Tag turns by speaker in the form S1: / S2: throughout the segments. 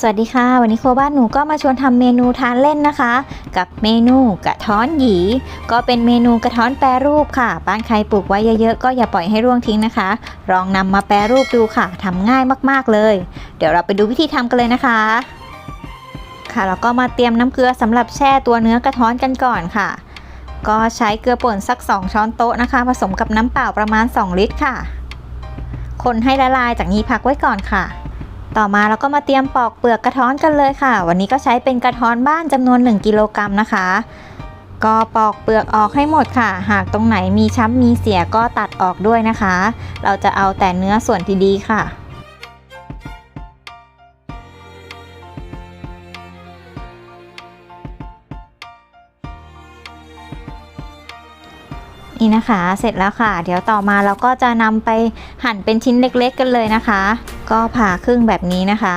S1: สวัสดีค่ะ วันนี้ครัวบ้านหนูก็มาชวนทำเมนูทานเล่นนะคะ กับเมนูกระท้อนหยี ก็เป็นเมนูกระท้อนแปรรูปค่ะ บ้านใครปลูกไว้เยอะๆก็อย่าปล่อยให้ร่วงทิ้งนะคะ ลองนำมาแปรรูปดูค่ะทำง่ายมากๆเลย เดี๋ยวเราไปดูวิธีทำกันเลยนะคะ ค่ะแล้วก็มาเตรียมน้ำเกลือสำหรับแช่ตัวเนื้อกระท้อนกันก่อนค่ะ ก็ใช้เกลือป่นสัก 2 ช้อนโต๊ะนะคะ ผสมกับน้ำเปล่าประมาณ 2 ลิตรค่ะ คนให้ละลายจากนี้พักไว้ก่อนค่ะ ต่อมาเราก็มาเตรียมปอกเปลือกกระท้อนกันเลยค่ะ วันนี้ก็ใช้เป็นกระท้อนบ้านจำนวน 1 กิโลกรัมนะคะ ก็ปอกเปลือกออกให้หมดค่ะ หากตรงไหนมีช้ำมีเสียก็ตัดออกด้วยนะคะ เราจะเอาแต่เนื้อส่วนที่ดีค่ะ นี่นะคะ เสร็จแล้วค่ะ เดี๋ยวต่อมาเราก็จะนำไปหั่นเป็นชิ้นเล็กๆกันเลยนะคะ ก็ผ่าครึ่งแบบนี้นะคะ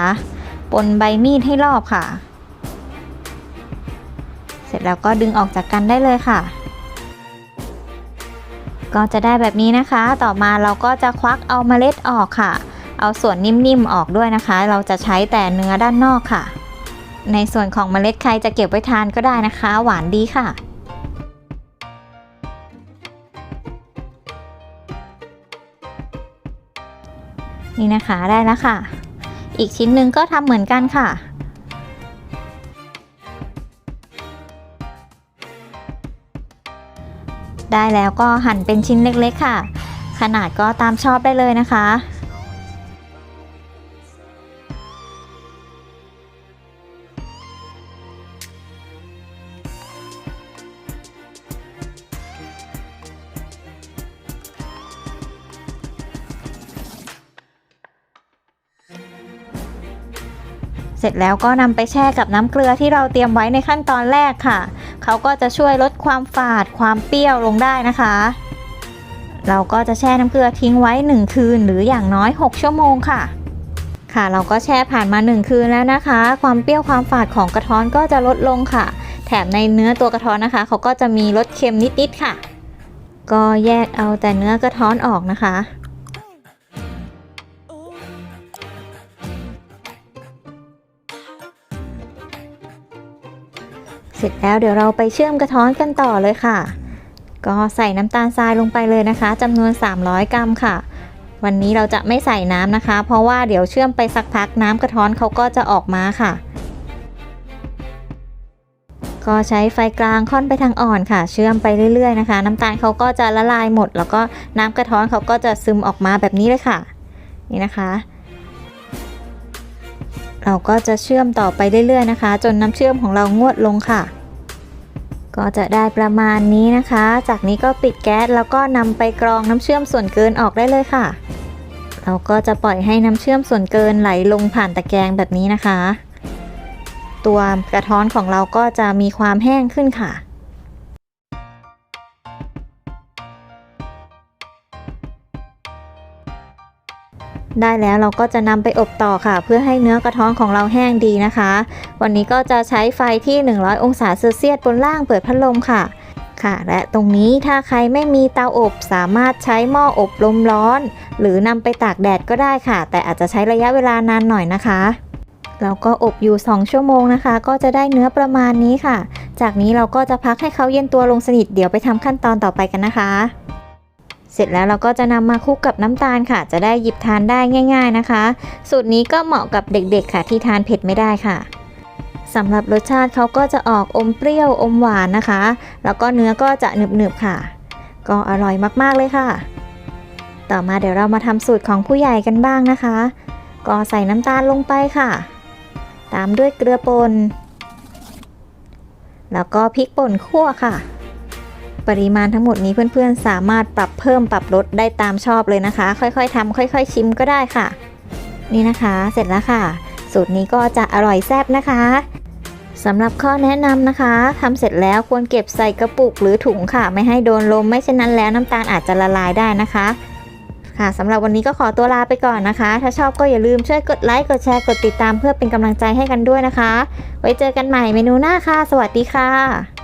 S1: ปนใบมีดให้รอบค่ะ เสร็จแล้วก็ดึงออกจากกันได้เลยค่ะ ก็จะได้แบบนี้นะคะ ต่อมาเราก็จะควักเอาเมล็ดออกค่ะ เอาส่วนนิ่มๆออกด้วยนะคะ เราจะใช้แต่เนื้อด้านนอกค่ะ ในส่วนของเมล็ดใครจะเก็บไว้ทานก็ได้นะคะ หวานดีค่ะ นี่นะคะได้แล้วค่ะ อีกชิ้นหนึ่งก็ทำเหมือนกันค่ะ ได้แล้วก็หั่นเป็นชิ้นเล็กๆค่ะ ขนาดก็ตามชอบได้เลยนะคะ เสร็จแล้วก็นำไปแช่กับน้ำเกลือที่เราเตรียมไว้ในขั้นตอนแรกค่ะ เขาก็จะช่วยลดความฝาดความเปรี้ยวลงได้นะคะ เราก็จะแช่น้ำเกลือทิ้งไว้ 1 คืน หรืออย่างน้อย 6 ชั่วโมงค่ะ ค่ะ เราก็แช่ผ่านมา 1 คืนแล้วนะคะ ความเปรี้ยวความฝาดของกระท้อนก็จะลดลงค่ะ แถมในเนื้อตัวกระท้อนนะคะ เขาก็จะมีรสเค็มนิดๆค่ะ ก็แยกเอาแต่เนื้อกระท้อนออกนะคะ เสร็จแล้วเดี๋ยวเราไปเชื่อมกระท้อนกันต่อเลยค่ะ ก็ใส่น้ำตาลทรายลงไปเลยนะคะจำนวน 300 กรัมค่ะ วันนี้เราจะไม่ใส่น้ำนะคะ เพราะว่าเดี๋ยวเชื่อมไปสักพักน้ำกระท้อนเขาก็จะออกมาค่ะ ก็ใช้ไฟกลางค่อนไปทางอ่อนค่ะ เชื่อมไปเรื่อยๆนะคะ น้ำตาลเขาก็จะละลายหมด แล้วก็น้ำกระท้อนเขาก็จะซึมออกมาแบบนี้เลยค่ะ นี่นะคะ เราก็จะเชื่อมต่อไปเรื่อยๆนะคะ จนน้ำเชื่อมของเรางวดลงค่ะ ก็จะได้ประมาณนี้นะคะ จากนี้ก็ปิดแก๊สแล้วก็นำไปกรองน้ำเชื่อมส่วนเกินออกได้เลยค่ะ เราก็จะปล่อยให้น้ำเชื่อมส่วนเกินไหลลงผ่านตะแกรงแบบนี้นะคะ ตัวกระท้อนของเราก็จะมีความแห้งขึ้นค่ะ ได้แล้วเราก็จะนำไปอบต่อค่ะ เพื่อให้เนื้อกระท้อนของเราแห้งดีนะคะ วันนี้ก็จะใช้ไฟที่ 100 องศาเซลเซียสบนล่างเปิดพัดลมค่ะค่ะ และตรงนี้ถ้าใครไม่มีเตาอบสามารถใช้หม้ออบลมร้อน หรือนำไปตากแดดก็ได้ค่ะ แต่อาจจะใช้ระยะเวลานานหน่อยนะคะเราก็อบอยู่ 2 ชั่วโมงนะคะ ก็จะได้เนื้อประมาณนี้ค่ะ จากนี้เราก็จะพักให้เขาเย็นตัวลงสนิทเดี๋ยวไปทำขั้นตอนต่อไปกันนะคะ เสร็จแล้วเราก็จะนำมาคลุกกับน้ำตาลค่ะ จะได้หยิบทานได้ง่าย ๆนะคะ สูตรนี้ก็เหมาะกับเด็กๆค่ะ ที่ทานเผ็ดไม่ได้ค่ะสำหรับรสชาติเขาก็จะออกอมเปรี้ยวอมหวานนะคะ แล้วก็เนื้อก็จะหนึบๆค่ะ ก็อร่อยมากๆเลยค่ะ ต่อมาเดี๋ยวเรามาทำสูตรของผู้ใหญ่กันบ้างนะคะ ก็ใส่น้ำตาลลงไปค่ะ ตามด้วยเกลือป่นแล้วก็พริกป่นคั่วค่ะ ปริมาณทั้งหมดนี้เพื่อนๆ สามารถปรับเพิ่มปรับลดได้ตามชอบเลยนะคะ ค่อยๆทำค่อย ๆ ชิมก็ได้ค่ะ นี่นะคะเสร็จแล้วค่ะ สูตรนี้ก็จะอร่อยแซ่บนะคะสำหรับข้อแนะนำนะคะทำเสร็จแล้วควรเก็บใส่กระปุกหรือถุงค่ะ ไม่ให้โดนลมไม่เช่นนั้นแล้วน้ำตาลอาจจะละลายได้นะคะค่ะสำหรับวันนี้ก็ขอตัวลาไปก่อนนะคะ ถ้าชอบก็อย่าลืมช่วยกดไลค์ กดแชร์ กดติดตามเพื่อเป็นกำลังใจให้กันด้วยนะคะ ไว้เจอกันใหม่เมนูหน้าค่ะ สวัสดีค่ะ